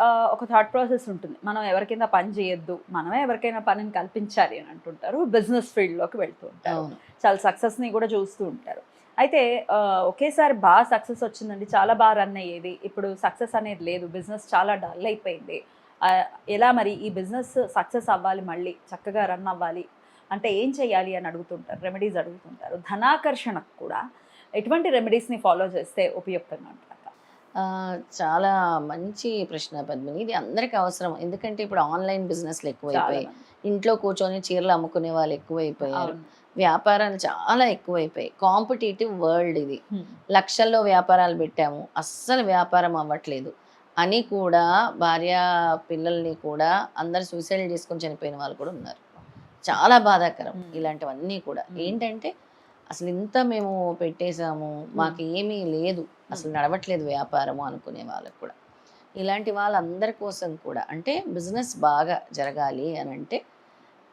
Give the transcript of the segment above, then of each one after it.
ఒక thought process ఉంటుంది. మనం ఎవరికైనా పని చేయొద్దు మనమే ఎవరికైనా పనిని కల్పించాలి అని అంటుంటారు. బిజినెస్ ఫీల్డ్లోకి వెళ్తూ ఉంటారు. చాలా సక్సెస్ని కూడా చూస్తూ ఉంటారు. అయితే ఒకేసారి బాగా సక్సెస్ వచ్చిందండి. చాలా బాగా రన్ అయ్యేది. ఇప్పుడు సక్సెస్ అనేది లేదు. బిజినెస్ చాలా డల్ అయిపోయింది. ఎలా మరి ఈ బిజినెస్ సక్సెస్ అవ్వాలి మళ్ళీ? చక్కగా రన్ అవ్వాలి. అంటే ఏం చేయాలి అని అడుగుతుంటారు. రెమెడీస్ అడుగుతుంటారు. ధనాకర్షణకు కూడా ఎటువంటి రెమెడీస్ని ఫాలో చేస్తే ఉపయుక్తంగా? ఆ, చాలా మంచి ప్రశ్న పద్మిని. ఇది అందరికి అవసరం. ఎందుకంటే ఇప్పుడు ఆన్లైన్ బిజినెస్లు ఎక్కువైపోయాయి. ఇంట్లో కూర్చొని చీరలు అమ్ముకునే వాళ్ళు ఎక్కువైపోయారు. వ్యాపారాలు చాలా ఎక్కువైపోయాయి. కాంపిటేటివ్ వరల్డ్ ఇది. లక్షల్లో వ్యాపారాలు పెట్టాము. అస్సలు వ్యాపారం అవ్వట్లేదు. అని కూడా భార్య పిల్లల్ని కూడా అందరు సూసైడ్ చేసుకొని చనిపోయిన వాళ్ళు కూడా ఉన్నారు. చాలా బాధాకరం. ఇలాంటివన్నీ కూడా. ఏంటంటే అసలు ఇంత మేము పెట్టేశాము. మాకు ఏమీ లేదు. అసలు నడవట్లేదు వ్యాపారము అనుకునే వాళ్ళకు కూడా. ఇలాంటి వాళ్ళందరి కోసం కూడా అంటే బిజినెస్ బాగా జరగాలి అని అంటే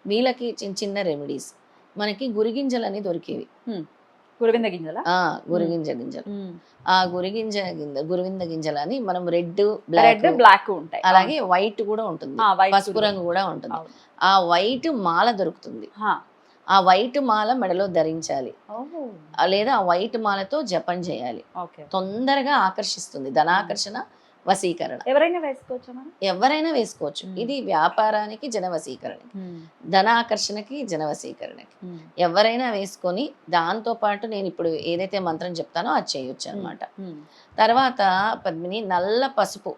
వీళ్ళకి చిన్న చిన్న రెమెడీస్. మనకి గురిగింజలు అని దొరికేవి. గురవింద గింజల? ఆ గురిగింజ గింజలు. ఆ గురిగింజ గింజ గురువింద గింజలు అని మనం రెడ్ బ్లాక్ రెడ్ బ్లాక్ ఉంటాయి. అలాగే వైట్ కూడా ఉంటుంది. పసుపు రంగు కూడా ఉంటుంది. ఆ వైట్ మాల దొరుకుతుంది. ఆ వైట్ మాల మెడలో ధరించాలి. లేదా ఆ వైట్ మాలతో జపం చేయాలి. తొందరగా ఆకర్షిస్తుంది. ధనాకర్షణ వశీకరణ. ఎవరైనా వేసుకోవచ్చా ఎవరైనా వేసుకోవచ్చు. ఇది వ్యాపారానికి జనవశీకరణకి. ధనాకర్షణకి జనవశీకరణకి. ఎవరైనా వేసుకొని దాంతో పాటు నేను ఇప్పుడు ఏదైతే మంత్రం చెప్తానో అది చేయొచ్చు అనమాట తర్వాత పద్మిని నల్ల పసుపు.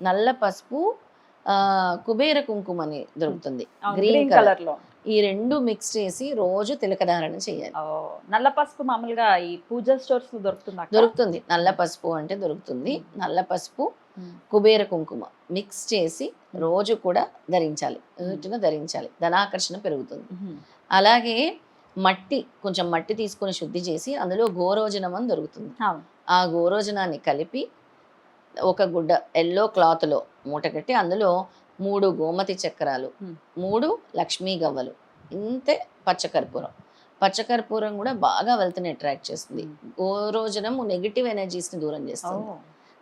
నల్ల పసుపు కుబేర కుంకుమ అని దొరుకుతుంది గ్రీన్ కలర్. లో ఈ రెండు మిక్స్ చేసి రోజు తిలకధారణ చేయాలి. నల్ల పసుపు మామూలుగా ఈ పూజా స్టోర్స్ దొరుకుతుందా? దొరుకుతుంది. నల్ల పసుపు అంటే దొరుకుతుంది. నల్ల పసుపు. కుబేర కుంకుమ మిక్స్ చేసి రోజు కూడా ధరించాలి. ధరించాలి. ధనాకర్షణ పెరుగుతుంది. అలాగే మట్టి కొంచెం మట్టి తీసుకొని శుద్ధి చేసి అందులో గోరోజనం అని దొరుకుతుంది. ఆ గోరోజనాన్ని కలిపి ఒక గుడ్డ ఎల్లో క్లాత్లో మూట కట్టి అందులో మూడు గోమతి చక్రాలు. మూడు లక్ష్మీ గవ్వలు. ఇంతే పచ్చకర్పూరం. పచ్చకర్పూరం కూడా బాగా వెల్త్ని అట్రాక్ట్ చేస్తుంది. గోరోజనము నెగిటివ్ ఎనర్జీస్ని దూరం ఓ. చేస్తుంది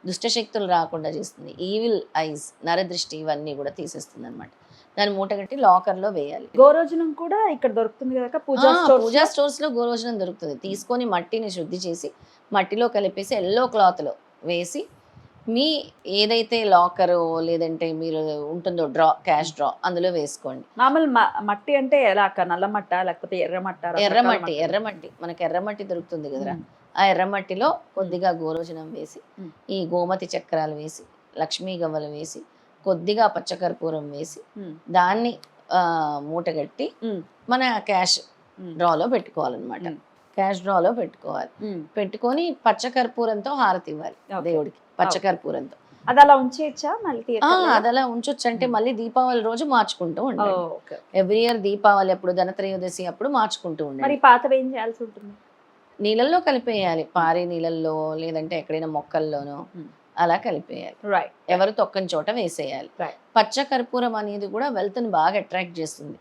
దుష్టశక్తులు రాకుండా చేస్తుంది. ఈవిల్ ఐస్ నరదృష్టి ఇవన్నీ కూడా తీసేస్తుంది అనమాట దాన్ని మూట కట్టి లాకర్లో వేయాలి. గోరోజనం కూడా ఇక్కడ దొరుకుతుంది కదా పూజా ఆ, స్టోర్స్ పూజా స్టోర్స్లో గోరోజనం దొరుకుతుంది. తీసుకొని మట్టిని శుద్ధి చేసి మట్టిలో కలిపేసి ఎల్లో క్లాత్లో వేసి మీ ఏదైతే లాకర్ లేదంటే మీరు ఉంటుందో డ్రా క్యాష్ డ్రా అందులో వేసుకోండి మామూలు మట్టి అంటే ఎలా అక్క నల్ల మట్ట లేకపోతే ఎర్రమట్టి మట్టి. ఎర్రమట్టి మనకి ఎర్రమట్టి దొరుకుతుంది కదరా. ఆ ఎర్రమట్టిలో కొద్దిగా గోరోజనం వేసి. ఈ గోమతి చక్రాలు వేసి లక్ష్మీ గవ్వలు వేసి కొద్దిగా పచ్చకర్పూరం వేసి. దాన్ని మూటగట్టి. మన క్యాష్. డ్రాలో పెట్టుకోవాలన్నమాట. క్యాష్ డ్రాలో పెట్టుకోవాలి. పెట్టుకొని పచ్చకర్పూరంతో హారతి ఇవ్వాలి. దేవుడికి పచ్చకర్పూరంతో అది అలా ఉంచేయచ్చా మళ్ళీ? అది అలా ఉంచొచ్చు అంటే. మళ్ళీ దీపావళి రోజు మార్చుకుంటూ ఉండాలి. ఎవ్రీ ఇయర్ దీపావళి అప్పుడు ధనత్రయోదశి అప్పుడు మార్చుకుంటూ మరి ఉండాలి పాతవి ఏం చేయాల్సి ఉంటుంది నీళ్ళల్లో కలిపేయాలి పారే నీళ్ళల్లో లేదంటే ఎక్కడైనా మొక్కల్లోనో. అలా కలిపేయాలి రైట్ ఎవరు తొక్కని చోట వేసేయాలి Right. పచ్చకర్పూరం అనేది కూడా వెల్త్ని బాగా అట్రాక్ట్ చేస్తుంది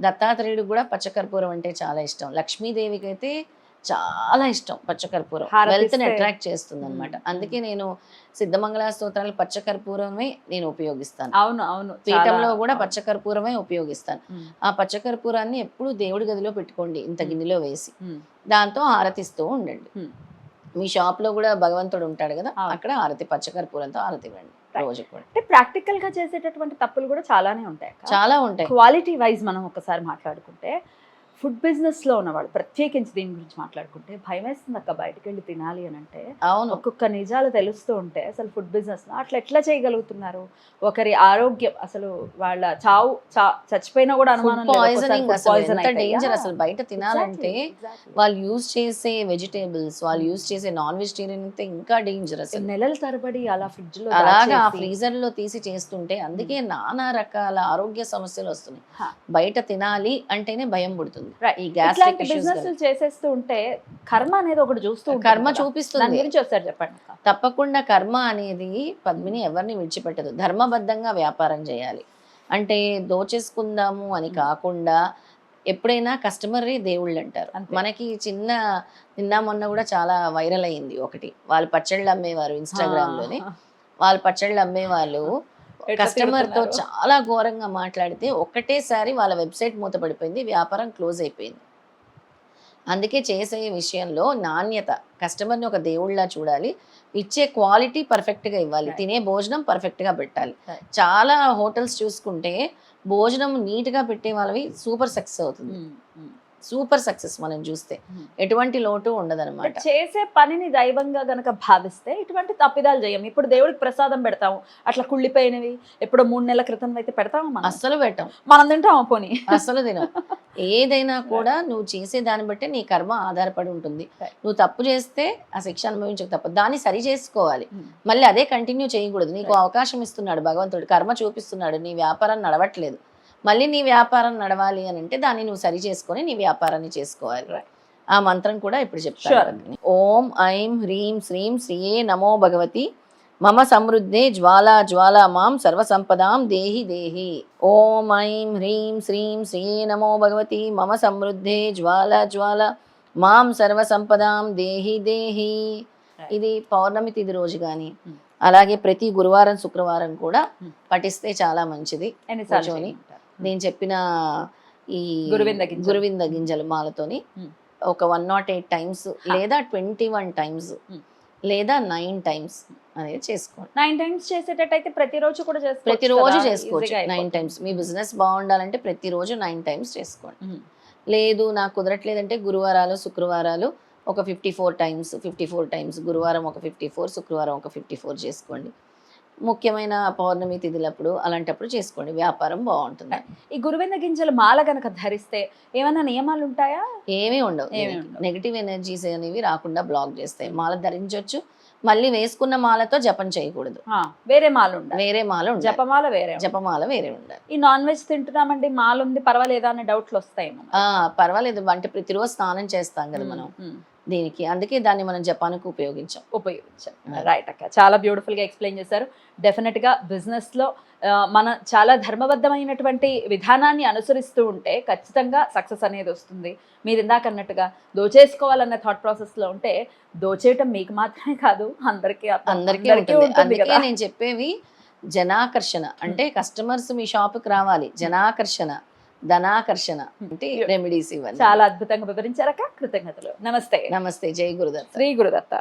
దత్తాత్రేయుడు కూడా పచ్చకర్పూరం అంటే చాలా ఇష్టం లక్ష్మీదేవికి అయితే చాలా ఇష్టం పచ్చకర్పూరం హారతి వెల్త్ని ఇస్తే- అట్రాక్ట్ చేస్తుంది అనమాట. అందుకే నేను సిద్ధమంగళ స్తోత్రాలు పచ్చకర్పూరమే నేను ఉపయోగిస్తాను అవును అవును పీఠంలో కూడా పచ్చకర్పూరమే ఉపయోగిస్తాను. ఆ పచ్చకర్పూరాన్ని ఎప్పుడు దేవుడి గదిలో పెట్టుకోండి ఇంత. గిన్నెలో వేసి. దాంతో హారతిస్తూ ఉండండి. మీ షాప్లో కూడా భగవంతుడు ఉంటాడు కదా. అక్కడ హారతి పచ్చకర్పూరంతో హారతి ఇవ్వండి. రోజు కూడా అంటే ప్రాక్టికల్గా చేసేటటువంటి తప్పులు కూడా చాలానే ఉంటాయి. చాలా ఉంటాయి క్వాలిటీ వైజ్ మనం ఒకసారి మాట్లాడుకుంటే ఫుడ్ బిజినెస్లో ఉన్నవాళ్ళు ప్రత్యేకించి దీని గురించి మాట్లాడుకుంటే భయం వేస్తుంది అక్క బయటకు వెళ్ళి తినాలి అని అంటే అవును ఒక్కొక్క నిజాలు తెలుస్తూ ఉంటే అసలు ఫుడ్ బిజినెస్లో అట్లా ఎట్లా చేయగలుగుతున్నారు ఒకరి ఆరోగ్యం అసలు వాళ్ళ చావు చా- చచ్చిపోయినా కూడా అనుమానం పాయిజనింగ్. డేంజర్. అసలు బయట తినాలంటే. వాళ్ళు యూజ్ చేసే వెజిటేబుల్స్ వాళ్ళు యూజ్ చేసే నాన్ వెజిటేరియన్ అయితే ఇంకా డేంజర్ అసలు నెలల తరబడి అలా ఫ్రిడ్జ్లో అలాగా ఫ్రీజర్లో తీసి చేస్తుంటే అందుకే నానా రకాల ఆరోగ్య సమస్యలు వస్తున్నాయి. బయట తినాలి అంటేనే భయం పుడుతుంది ఇట్లాంటి బిజినెస్ చేసేస్తూ ఉంటే కర్మ అనేది ఒకటి చూస్తూ కర్మ చూపిస్తుంది. గురించి ఒకసారి చెప్పండి. తప్పకుండా కర్మ అనేది పద్మిని ఎవరిని విడిచిపెట్టదు. ధర్మబద్ధంగా వ్యాపారం చేయాలి. అంటే దోచేసుకుందాము అని కాకుండా ఎప్పుడైనా కస్టమరే దేవుళ్ళు అంటారు. మనకి చిన్న నిన్న మొన్న కూడా చాలా వైరల్ అయింది ఒకటి. వాళ్ళు పచ్చళ్ళు అమ్మేవారు ఇన్స్టాగ్రామ్లోనే వాళ్ళు పచ్చళ్ళు అమ్మేవాళ్ళు ఎట్లా కస్టమర్తో తిడుతున్నారు? చాలా ఘోరంగా మాట్లాడితే ఒక్కటేసారి వాళ్ళ వెబ్సైట్ మూతపడిపోయింది వ్యాపారం క్లోజ్ అయిపోయింది అందుకే చేసే విషయంలో నాణ్యత కస్టమర్ని ఒక దేవుళ్ళ చూడాలి ఇచ్చే క్వాలిటీ పర్ఫెక్ట్గా ఇవ్వాలి. తినే భోజనం పర్ఫెక్ట్గా పెట్టాలి. చాలా హోటల్స్ చూసుకుంటే భోజనం నీట్గా పెట్టే వాళ్ళవి సూపర్ సక్సెస్ అవుతుంది. సూపర్ సక్సెస్ మనం చూస్తే. Hmm. ఎటువంటి లోటు ఉండదన్నమాట. చేసే పనిని దైవంగా గనక భావిస్తే ఇటువంటి తప్పిదాలు చేయం ఇప్పుడు దేవుడికి ప్రసాదం పెడతాము. అట్లా కుళ్ళిపోయినవి. ఎప్పుడో మూడు నెలల క్రితం అయితే పెడతాము మనం? అస్సలు పెట్టం. మనం తింటాము పోనీ? అసలు తినం. ఏదైనా కూడా నువ్వు చేసే దాన్ని బట్టే నీ కర్మ ఆధారపడి ఉంటుంది. నువ్వు తప్పు చేస్తే ఆ శిక్ష అనుభవించక తప్ప దాన్ని సరి చేసుకోవాలి. Hmm. మళ్ళీ అదే కంటిన్యూ చేయకూడదు. నీకు. అవకాశం ఇస్తున్నాడు భగవంతుడు. కర్మ చూపిస్తున్నాడు. నీ వ్యాపారం నడవట్లేదు. మళ్ళీ నీ వ్యాపారం నడవాలి అని అంటే దాన్ని నువ్వు సరి చేసుకొని నీ వ్యాపారాన్ని చేసుకోవాలి. ఆ మంత్రం కూడా ఇప్పుడు. చెప్తాను ఓం ఐం హ్రీం శ్రీం శ్రీయే నమో భగవతి మమ సమృద్ధే జ్వాలా జ్వాలా మాం సర్వసంపదాం దేహి దేహి ఓం ఐం హ్రీం శ్రీం శ్రీయే నమో భగవతి మమ సమృద్ధే జ్వాలా జ్వాలా మాం సర్వసంపదాం దేహి దేహి. ఇది పౌర్ణమి తిథి రోజు కానీ Hmm. అలాగే ప్రతి గురువారం శుక్రవారం కూడా Hmm. పఠిస్తే చాలా మంచిది కూర్చొని. నేను చెప్పిన ఈ గురువింద గింజలు. మాలతోని. ఒక వన్ నాట్ ఎయిట్ టైమ్స్ లేదా ట్వంటీ వన్ టైమ్స్. లేదా నైన్ టైమ్స్ అనేది చేసుకోండి నైన్ టైమ్స్ చేసేటట్టయితే ప్రతిరోజు కూడా చేసుకోవచ్చు ప్రతిరోజు చేసుకోవచ్చు నైన్. టైమ్స్ మీ బిజినెస్ బాగుండాలంటే ప్రతిరోజు నైన్ టైమ్స్ చేసుకోండి. లేదు నాకు కుదరట్లేదంటే గురువారాలు శుక్రవారాలు ఒక fifty four times fifty four times గురువారం ఒక ఫిఫ్టీ ఫోర్ శుక్రవారం ఒక ఫిఫ్టీ ఫోర్ చేసుకోండి ముఖ్యమైన పౌర్ణమి తిథులప్పుడు అలాంటప్పుడు చేసుకోండి. వ్యాపారం బాగుంటుంది. ఈ గురువింద గింజలు మాల గనక ధరిస్తే ఏమైనా నియమాలు ఉంటాయా? ఏమీ ఉండవు. నెగిటివ్ ఎనర్జీస్ అనేవి రాకుండా బ్లాక్ చేస్తాయి. మాల ధరించవచ్చు మళ్ళీ వేసుకున్న మాలతో జపం చేయకూడదు. వేరే మాల ఉండాలి. వేరే మాల ఉండాలి. జపమాల వేరే. జపమాల వేరే ఉండాలి. ఈ నాన్ వెజ్ తింటున్నామండి మాల ఉంది పర్వాలేదా అనే డౌట్లు వస్తాయేమో. ఆ పర్వాలేదు. అంటే ప్రతిరోజు స్నానం చేస్తాం కదా మనం. దీనికి. అందుకే దాన్ని మనం జపానికి ఉపయోగించాం. ఉపయోగించాం. రైట్ అక్క. చాలా బ్యూటిఫుల్గా ఎక్స్ప్లెయిన్ చేశారు. డెఫినెట్గా బిజినెస్లో ఆ, మన చాలా ధర్మబద్ధమైనటువంటి విధానాన్ని అనుసరిస్తూ ఉంటే ఖచ్చితంగా సక్సెస్ అనేది వస్తుంది. మీరు ఇందాక అన్నట్టుగా దోచేసుకోవాలన్న థాట్ ప్రాసెస్లో ఉంటే దోచేయటం మీకు మాత్రమే కాదు అందరికీ అందరికీ అందుకే నేను చెప్పేవి జనాకర్షణ. అంటే కస్టమర్స్ మీ షాప్కి రావాలి. జనాకర్షణ. ధనాకర్షణ అంటే రెమెడీస్ ఇవన్నీ. చాలా అద్భుతంగా వివరించారక్క. కృతజ్ఞతలు. నమస్తే. నమస్తే. జై గురుదత్త. శ్రీ గురుదత్త.